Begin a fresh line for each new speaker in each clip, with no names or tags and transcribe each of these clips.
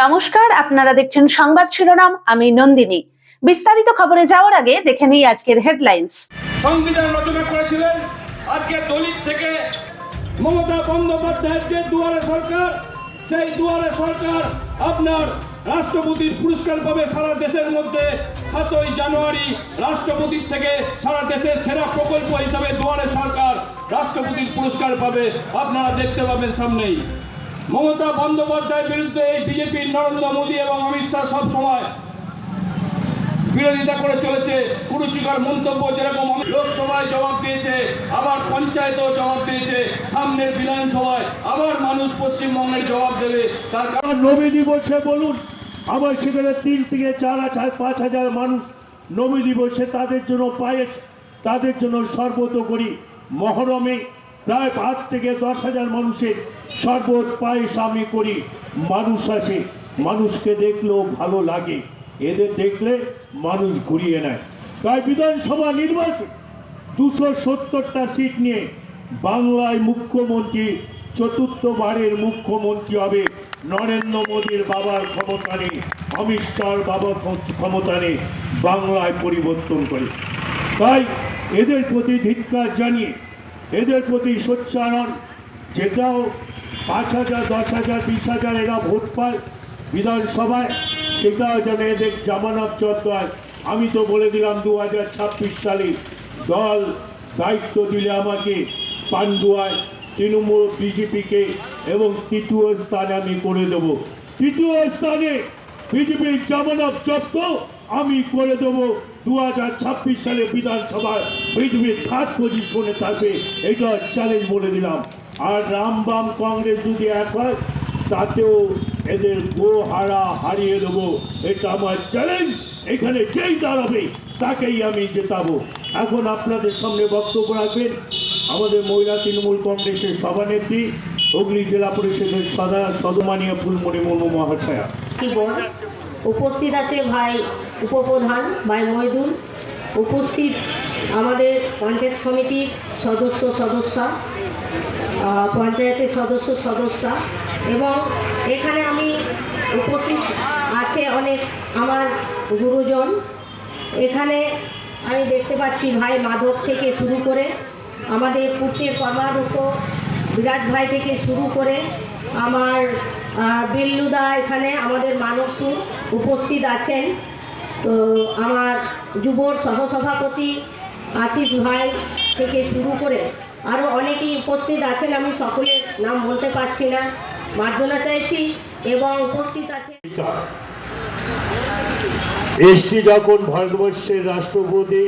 নমস্কার, আপনারা দেখছেন সংবাদ শিরোনাম, আমি নন্দিনী। বিস্তারিত খবরে যাওয়ার আগে দেখে নিই আজকের হেডলাইন্স।
সংবিধান রচনা করেছিলেন আজকে দলিত থেকে মমতা বন্দ্যোপাধ্যায়ের যে দুয়ারে সরকার, সেই দুয়ারে সরকার আপনার রাষ্ট্রপতির পুরস্কার পাবে সারা দেশের মধ্যে সাতই জানুয়ারি। রাষ্ট্রপতির থেকে সারা দেশের সেরা প্রকল্প হিসাবে দুয়ারে সরকার রাষ্ট্রপতির পুরস্কার পাবে। আপনারা দেখতে পাবেন সামনেই। মমতা বন্দ্যোপাধ্যায়ের বিরুদ্ধে এই বিজেপির নরেন্দ্র মোদী এবং অমিত শাহ সব সময় বিরোধিতা করে চলেছে। কুরুচিকর মন্তব্য যেরকম লোকসভায় জবাব দিয়েছে, আবার পঞ্চায়েতেও জবাব দিয়েছে। সামনের বিধানসভায় আবার মানুষ পশ্চিমবঙ্গের জবাব দেবে। তার কারণ
নবী দিবসে বলুন আবার সেখানে তিন থেকে চার হাজার, পাঁচ হাজার মানুষ নবী দিবসে তাদের জন্য পায়েস, তাদের জন্য শরবত করি, মহরমে প্রায় আট থেকে দশ হাজার মানুষের শরবত পায়েস আমি করি। মানুষ আসে, মানুষকে দেখলেও ভালো লাগে। এদের দেখলে মানুষ ঘুরিয়ে নেয়। তাই বিধানসভা নির্বাচন দুশো সত্তরটা সিট নিয়ে বাংলায় মুখ্যমন্ত্রী চতুর্থবারের মুখ্যমন্ত্রী হবে নরেন্দ্র মোদীর বাবার ক্ষমতা নেই অমিত শাহর বাবার ক্ষমতা নেই বাংলায় পরিবর্তন করে। তাই এদের প্রতি ধিক্কার জানিয়ে এদের প্রতি সোচ্চারণ, যেটাও পাঁচ হাজার, দশ হাজার, বিশ হাজার এরা ভোট পায় বিধানসভায়, সেটাও যেন এদের জামানত হয় আমি তো বলে দিলাম দু হাজার ছাব্বিশ সালে দল দায়িত্ব দিলে আমাকে পান্ডুয়ায় তৃণমূল, বিজেপিকে এবং তৃতীয় স্থানে আমি করে দেব। তৃতীয় স্থানে বিজেপির জামানত চত্ব আমি করে দেব দু হাজার ছাব্বিশ সালে বিধানসভায় বিজেপির থার্ড পজিশনে থাকবে। এটা চ্যালেঞ্জ বলে দিলাম। আর রামবাম কংগ্রেস যদি এক হয়, তাতেও এদের গো হারা হারিয়ে দেবো। এটা আমার চ্যালেঞ্জ এখানে যেই দাঁড়াবে, তাকেই আমি জেতাবো। এখন আপনাদের সামনে বক্তব্য রাখবেন। আমাদের মহিলা তৃণমূল কংগ্রেসের সভানেত্রী হুগলি জেলা পরিষদের সদা সদমানিয়া ফুলমণি মুর্মু মহাশয়া।
উপস্থিত আছে ভাই উপপ্রধান, ভাই মহিদুল। উপস্থিত আমাদের পঞ্চায়েত সমিতির সদস্য সদস্যা পঞ্চায়েতের সদস্য সদস্যা এবং এখানে আমি উপস্থিত আছে অনেক আমার গুরুজন। এখানে আমি দেখতে পাচ্ছি ভাই মাধব থেকে শুরু করে আমাদের পুত্রের কর্মাধ্যক্ষ বিরাট ভাই থেকে শুরু করে আমার বিল্লুদা এখানে আমাদের মানবসুর উপস্থিত আছেন। তো আমার যুবর সহসভাপতি আশিস ভাই থেকে শুরু করে আরও অনেকেই উপস্থিত আছেন, আমি সকলের নাম বলতে পারছি না। মার্জনা চাইছি এবং উপস্থিত আছে
এসটি যখন ভারতবর্ষের রাষ্ট্রপতি,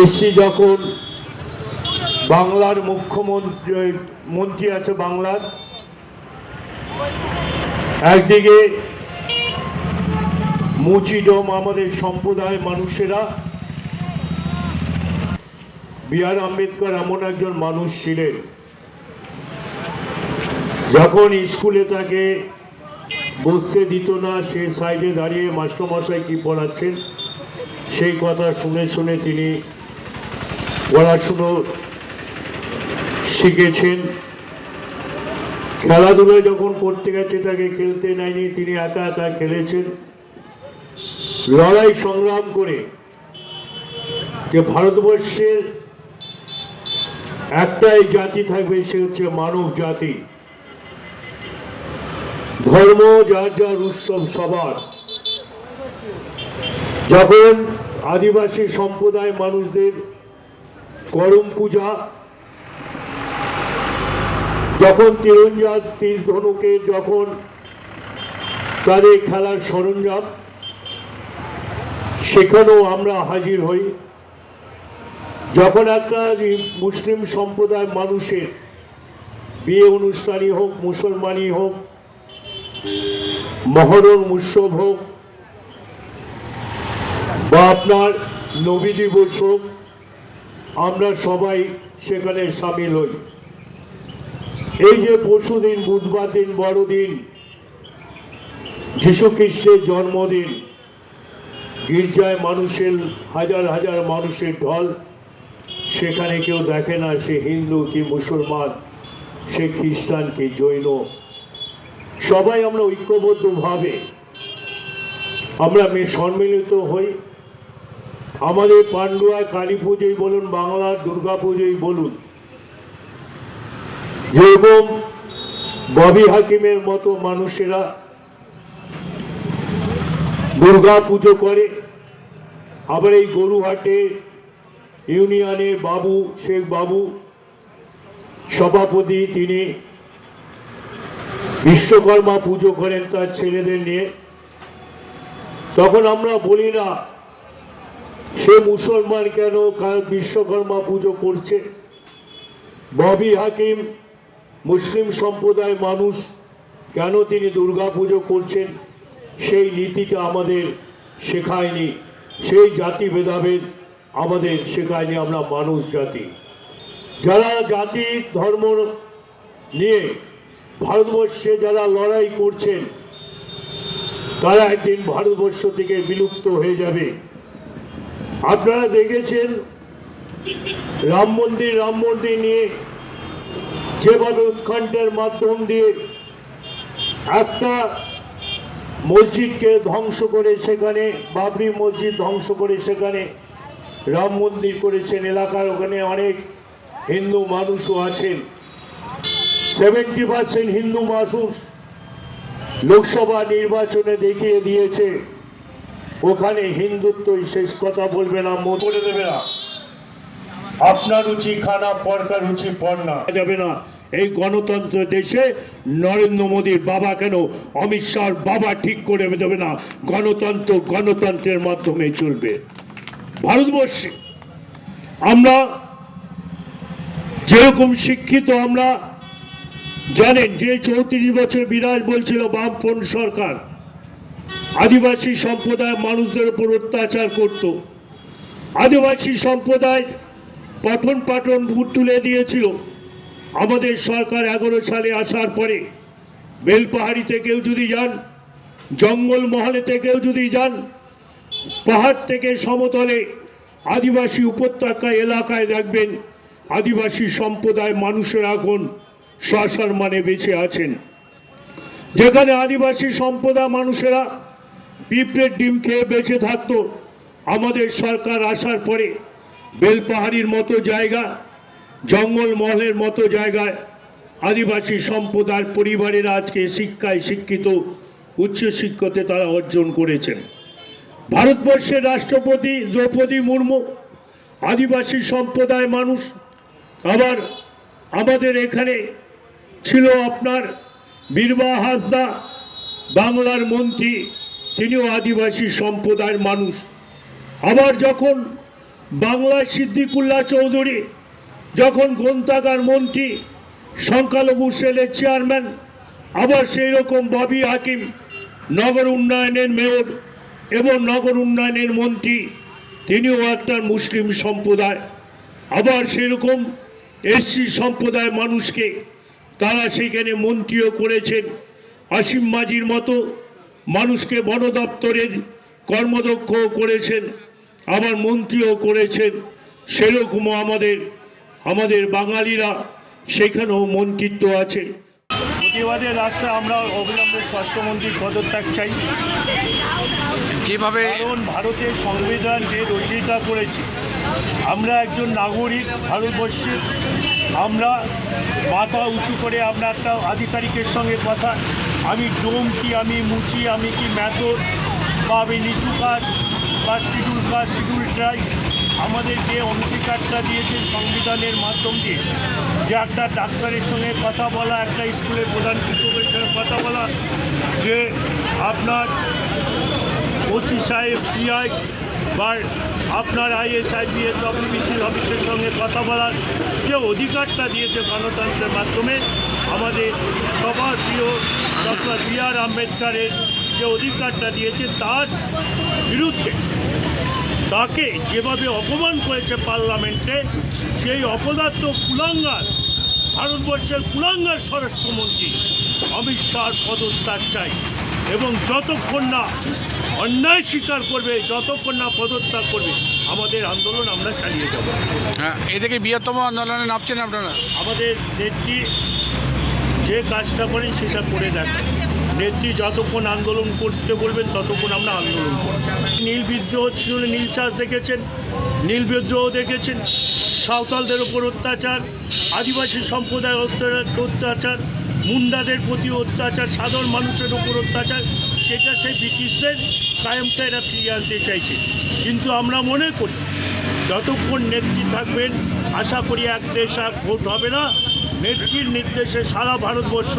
এসটি যখন বাংলার মুখ্যমন্ত্রী মন্ত্রী আছে বাংলার। একদিকে মুচিডম আমাদের সম্প্রদায়ের মানুষেরা। বি আর আম্বেদকর এমন একজন মানুষ ছিলেন, যখন স্কুলে তাকে বসতে দিত না, সে সাইডে দাঁড়িয়ে মাস্টারমশাই কি পড়াচ্ছেন, সেই কথা শুনে শুনে তিনি পড়াশুনো শিখেছেন। খেলাধুলায় যখন করতে গেছে, তাকে খেলতে নেয়নি, তিনি একা একা খেলেছেন। লড়াই সংগ্রাম করে যে ভারতবর্ষের একটাই জাতি থাকবে, সে হচ্ছে মানব জাতি। ধর্ম, যার যার উৎসব, সবার। যখন আদিবাসী সম্প্রদায় মানুষদের করম পূজা যখন তীরঞ্জা তীর ধনুকে যখন তাদের খেলার সরঞ্জাম, সেখানেও আমরা হাজির হই। যখন একটা মুসলিম সম্প্রদায় মানুষের বিয়ে অনুষ্ঠানই হোক, মুসলমানই হোক, মহরম উৎসব হোক, বা আপনার নবী দিবস হোক, আমরা সবাই সেখানে সামিল হই। এই যে পরশুদিন বুধবার দিন বড়দিন খ্রিস্টের জন্মদিন, গির্জায় মানুষের, হাজার হাজার মানুষের ঢল, সেখানে কেউ দেখে না সে হিন্দু কি মুসলমান, সে খ্রিস্টান কি জৈন। সবাই আমরা ঐক্যবদ্ধভাবে, আমরা সম্মিলিত হই। আমাদের পান্ডুয়া কালী পুজোই বলুন, বাংলার দুর্গা পুজোই বলুন যেরকম ববি হাকিমের মতো মানুষেরা দুর্গা পুজো করে, আবার এই গরুহাটে ইউনিয়নের বাবু, শেখ বাবু, সভাপতি তিনি বিশ্বকর্মা পুজো করেন তার ছেলেদের নিয়ে। তখন আমরা বলি না, সে মুসলমান কেন কার বিশ্বকর্মা পুজো করছে? ববি হাকিম মুসলিম সম্প্রদায় মানুষ কেন তিনি দুর্গা পুজো করছেন? সেই নীতিটা আমাদের শেখায়নি। সেই জাতি ভেদাভেদ আমাদের শেখায়নি আমরা মানুষ জাতি। যারা জাতি, ধর্ম নিয়ে ভারতবর্ষে যারা লড়াই করছেন, তারা একদিন ভারতবর্ষ থেকে বিলুপ্ত হয়ে যাবে। আপনারা দেখেছেন রাম মন্দির রাম মন্দির নিয়ে যেভাবে উৎকণ্ঠের মাধ্যম দিয়ে একটা মসজিদকে ধ্বংস করে সেখানে, বাবরি মসজিদ ধ্বংস করে সেখানে রাম মন্দির করেছেন। এলাকার ওখানে অনেক হিন্দু মানুষও আছেন। সেভেন্টি পার্সেন্ট হিন্দু মানুষ লোকসভা নির্বাচনে দেখিয়ে দিয়েছে। ওখানে হিন্দুত্বই শেষ কথা বলবে না, মত করে দেবে না। আপনার রুচি খানা পরকার রুচি পড়না যাবে না। এই গণতন্ত্র দেশে নরেন্দ্র মোদীর বাবা কেন, অমিত শাহর বাবা ঠিক করে দেবে না? গণতন্ত্র গণতন্ত্রের মাধ্যমে চলবে। ভারতবর্ষে আমরা যেরকম শিক্ষিত আমরা, জানেন যে চৌত্রিশ বছর বিরাজ বলছিল বামফ্রন্ট সরকার, আদিবাসী সম্প্রদায়ের মানুষদের উপর অত্যাচার করত। আদিবাসী সম্প্রদায় পঠন পাঠন তুলে দিয়েছিল। আমাদের সরকার এগারো সালে আসার পরে বেলপাহাড়িতে কেউ যদি যান, জঙ্গল মহলেতে কেউ যদি যান, পাহাড় থেকে সমতলে আদিবাসী উপত্যকা এলাকায় দেখবেন আদিবাসী সম্প্রদায় মানুষেরা এখন সসম্মানে বেঁচে আছেন। যেখানে আদিবাসী সম্প্রদায় মানুষেরা পিঁপড়ের ডিম খেয়ে বেঁচে থাকতো, আমাদের সরকার আসার পরে বেলপাহাড়ির মতো জায়গা, জঙ্গল মহলের মতো জায়গায় আদিবাসী সম্প্রদায়ের পরিবারেরা আজকে শিক্ষায় শিক্ষিত উচ্চশিক্ষতে তারা অর্জন করেছেন। ভারতবর্ষের রাষ্ট্রপতি দ্রৌপদী মুর্মু, আদিবাসী সম্প্রদায় মানুষ, আবার আমাদের এখানে ছিল আপনার বীরবা হাসদা, বাংলার মন্ত্রী, তিনিও আদিবাসী সম্প্রদায়ের মানুষ। আবার যখন বাংলায় সিদ্দিকুল্লাহ চৌধুরী যখন গ্রন্থাগার মন্ত্রী সংখ্যালঘু সেলের চেয়ারম্যান, আবার সেই রকম ববি হাকিম, নগর উন্নয়নের মেয়র এবং নগর উন্নয়নের মন্ত্রী, তিনিও একটা মুসলিম সম্প্রদায়। আবার সেরকম এসসি সম্প্রদায় মানুষকে তারা সেখানে মন্ত্রীও করেছেন। আসিম মাঝির মতো মানুষকে বন দপ্তরের কর্মদক্ষও করেছেন। আবার মন্ত্রীও করেছেন সেরকমও আমাদের আমাদের বাঙালিরা সেখানেও মন্ত্রিত্ব আছে। প্রতিবাদের রাস্তা আমরা অবিলম্বে স্বাস্থ্যমন্ত্রীর পদত্যাগ চাই।
যেভাবে
কারণ ভারতের সংবিধান যে রচিতা করেছে আমরা একজন নাগরিক ভারতবর্ষের আমরা মাথা উঁচু করে আমরা একটা আধিকারিকের সঙ্গে কথা আমি ডোম কি আমি মুচি আমি কি ম্যাথড বা আমি নিচু কাজ বা শিডিউল কাজ শিডিউল ট্রাই আমাদের যে অঙ্গীকারটা দিয়েছে সংবিধানের মাধ্যম দিয়ে যে একটা ডাক্তারের সঙ্গে কথা বলা, একটা স্কুলের প্রধান শিক্ষকের সঙ্গে কথা বলা, যে আপনার ওসি সাহেব, সিআই বা আপনার আইএস আইপিএস অফিসিয়াল অফিসের সঙ্গে কথা বলার যে অধিকারটা দিয়েছে গণতন্ত্রের মাধ্যমে আমাদের সবার প্রিয় ডক্টর বি আর আম্বেদকারের যে অধিকারটা দিয়েছে, তার বিরুদ্ধে তাকে যেভাবে অপমান করেছে পার্লামেন্টে সেই অপদার্থ কুলাঙ্গার ভারতবর্ষের কুলাঙ্গার স্বরাষ্ট্রমন্ত্রী অমিত শাহর পদত্যাগ চাই। এবং যতক্ষণ না অন্যায় স্বীকার করবে যতক্ষণ না পদত্যাগ করবে আমাদের আন্দোলন আমরা চালিয়ে যাব।
হ্যাঁ, এদিকে বৃহত্তম আন্দোলনে নামছেন আপনারা?
আমাদের নেত্রী যে কাজটা করেন সেটা করে দেখা নেত্রী যতক্ষণ আন্দোলন করতে বলবেন, ততক্ষণ আমরা আন্দোলন করব। নীল বিদ্রোহ ছিল নীল চাষ দেখেছেন, নীল বিদ্রোহ দেখেছেন, সাঁওতালদের উপর অত্যাচার, আদিবাসী সম্প্রদায়ের অত্যাচার মুন্ডাদের প্রতি অত্যাচার, সাধারণ মানুষের উপর অত্যাচার, সেটা সেই ব্রিটিশদের কায়েমটা এরা ফিরিয়ে আনতে চাইছে। কিন্তু আমরা মনে করি, যতক্ষণ নেত্রী থাকবেন, আশা করি এক দেশ এক ভোট হবে না। নেত্রীর নির্দেশে সারা ভারতবর্ষ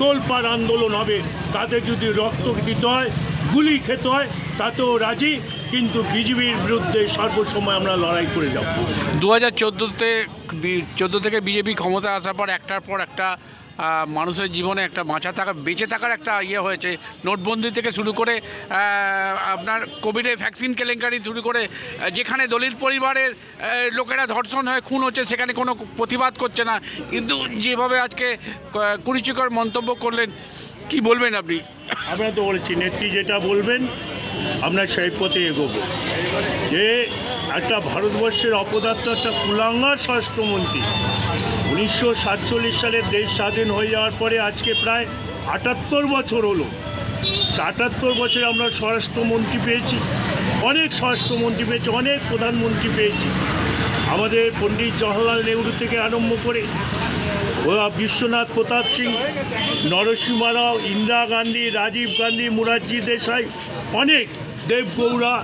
তোলপাড় আন্দোলন হবে। তাতে যদি রক্ত দিতে হয়, গুলি খেতে হয়, তাতেও রাজি। কিন্তু বিজেপির বিরুদ্ধে সর্বসময় আমরা লড়াই করে যাব।
দু হাজার চোদ্দোতে চোদ্দ থেকে বিজেপি ক্ষমতা আসার পর একটার পর একটা মানুষের জীবনে একটা বাঁচা থাকা, বেঁচে থাকার একটা ইয়ে হয়েছে। নোটবন্দি থেকে শুরু করে আপনার কোভিডের ভ্যাকসিন কেলেঙ্কারি শুরু করে যেখানে দলিত পরিবারের লোকেরা ধর্ষণ হয় খুন হচ্ছে, সেখানে কোনো প্রতিবাদ করছে না। কিন্তু যেভাবে আজকে কুরুচিকর মন্তব্য করলেন, কি বলবেন আপনি?
আমরা তো বলছি, নেত্রী যেটা বলবেন, আমরা সেই পথে এগোবো। যে একটা ভারতবর্ষের অপদার্থ, একটা কুলাঙ্গার স্বরাষ্ট্রমন্ত্রী। উনিশশো সাতচল্লিশ সালে দেশ স্বাধীন হয়ে যাওয়ার পরে আজকে প্রায় আটাত্তর বছর হলো। আটাত্তর বছরে আমরা স্বরাষ্ট্রমন্ত্রী পেয়েছি। অনেক স্বরাষ্ট্রমন্ত্রী পেয়েছি, অনেক প্রধানমন্ত্রী পেয়েছি। আমাদের পণ্ডিত জওহরলাল নেহরু থেকে আরম্ভ করে বিশ্বনাথ প্রতাপ সিং, নরসিংহ রাও, ইন্দিরা গান্ধী, রাজীব গান্ধী, মুরারজি দেশাই, অনেক দেবগৌড়া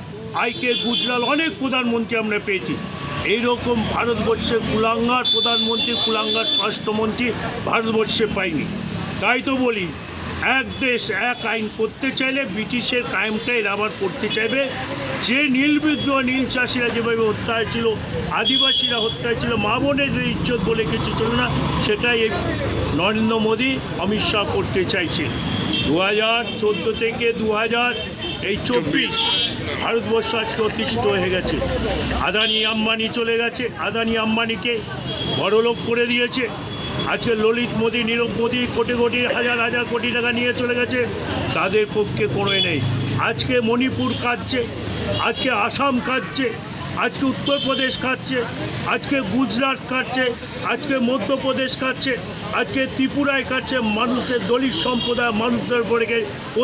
আইকে গুজরাল অনেক প্রধানমন্ত্রী আমরা পেয়েছি। এইরকম ভারতবর্ষে কুলাঙ্গার প্রধানমন্ত্রী, কুলাঙ্গার স্বরাষ্ট্রমন্ত্রী ভারতবর্ষে পাইনি। তাই তো বলি, এক দেশ এক আইন করতে চাইলে ব্রিটিশের কায়েমটা এরা আবার করতে চাইবে। যে নীল বিদ্রোহ, নীল চাষিরা যেভাবে হত্যা হয়েছিল আদিবাসীরা হত্যা হয়েছিল মা বোনের যে ইজ্জত বলে কিছু ছিল না, সেটাই এই নরেন্দ্র মোদী, অমিত শাহ করতে চাইছে। দু হাজার চোদ্দ থেকে দু হাজার এই চব্বিশ। ভারতবর্ষ আজকে অতিষ্ঠ হয়ে গেছে। আদানি আম্বানি চলে গেছে। আদানি আম্বানিকে বড়লোক করে দিয়েছে। আজকে ললিত মোদী, নীরব মোদী কোটি কোটি, হাজার হাজার কোটি টাকা নিয়ে চলে গেছে। তাদের পক্ষে কোনোই নেই। আজকে মণিপুর কাঁদছে। আজকে আসাম কাটছে আজকে উত্তরপ্রদেশ কাটছে আজকে গুজরাট কাটছে আজকে মধ্যপ্রদেশ কাটছে আজকে ত্রিপুরায় কাটছে মানুষের দলিত সম্প্রদায় মানুষদের উপরে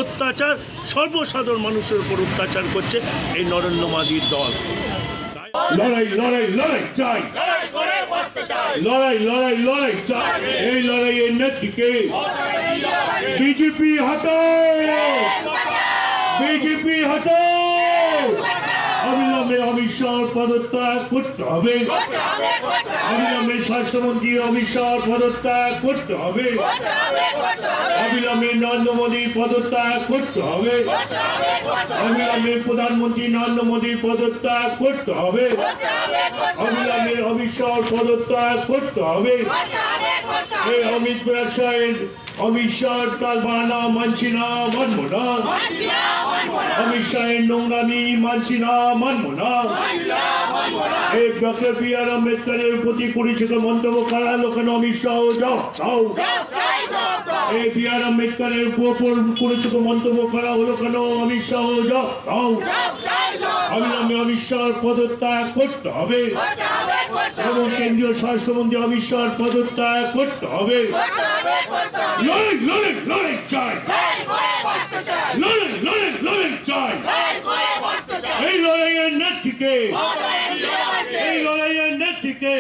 অত্যাচার সর্বসাধারণ মানুষের উপর অত্যাচার করছে এই নরেন্দ্র মোদীর দল। লড়াই লড়াই লড়াই চাই। লড়াই লড়াই লড়াই চাই। এই লড়াইয়ের নেত্রীকে বিজেপি হটাও বিজেপি হটাও অমিত শাহ পদত্যাগ করতে হবে অবিলম্বে স্বাস্থ্যমন্ত্রী অমিত শাহ পদত্যাগ করতে হবে অবিলম্বে নরেন্দ্র মোদী পদত্যাগ করতে হবে অবিলম্বে প্রধানমন্ত্রী নরেন্দ্র মোদী পদত্যাগ করতে হবে অবিলম্বে অমিত শাহ পদত্যাগ করতে হবে এই অমিত ব্যবসায়ের অমিত শাহ কাল বানা মানছি না মানব না। অমিত শাহের নোংরামি মানছি না মানব না। এই ডক্টর বি আর আম্বেদকরের প্রতি পরিচিত মন্তব্য করা হলো কেন অমিত শাহ যাও যাও। এই বি আর আম্বেদকরের উপর পরিচিত মন্তব্য করা হলো কেন? অমিত শাহ অবিলম্বে অমিত শাহ পদত্যাগ করতে হবে। এবং কেন্দ্রীয় স্বরাষ্ট্রমন্ত্রী অমিত শাহ পদত্যাগ করতে হবে। লড়াই লড়াই লড়াই চাই। লড়াই লড়াই লড়াই চাই। এই লড়াইয়ের নেত্রীকে এই লড়াইয়ের নেত্রীকে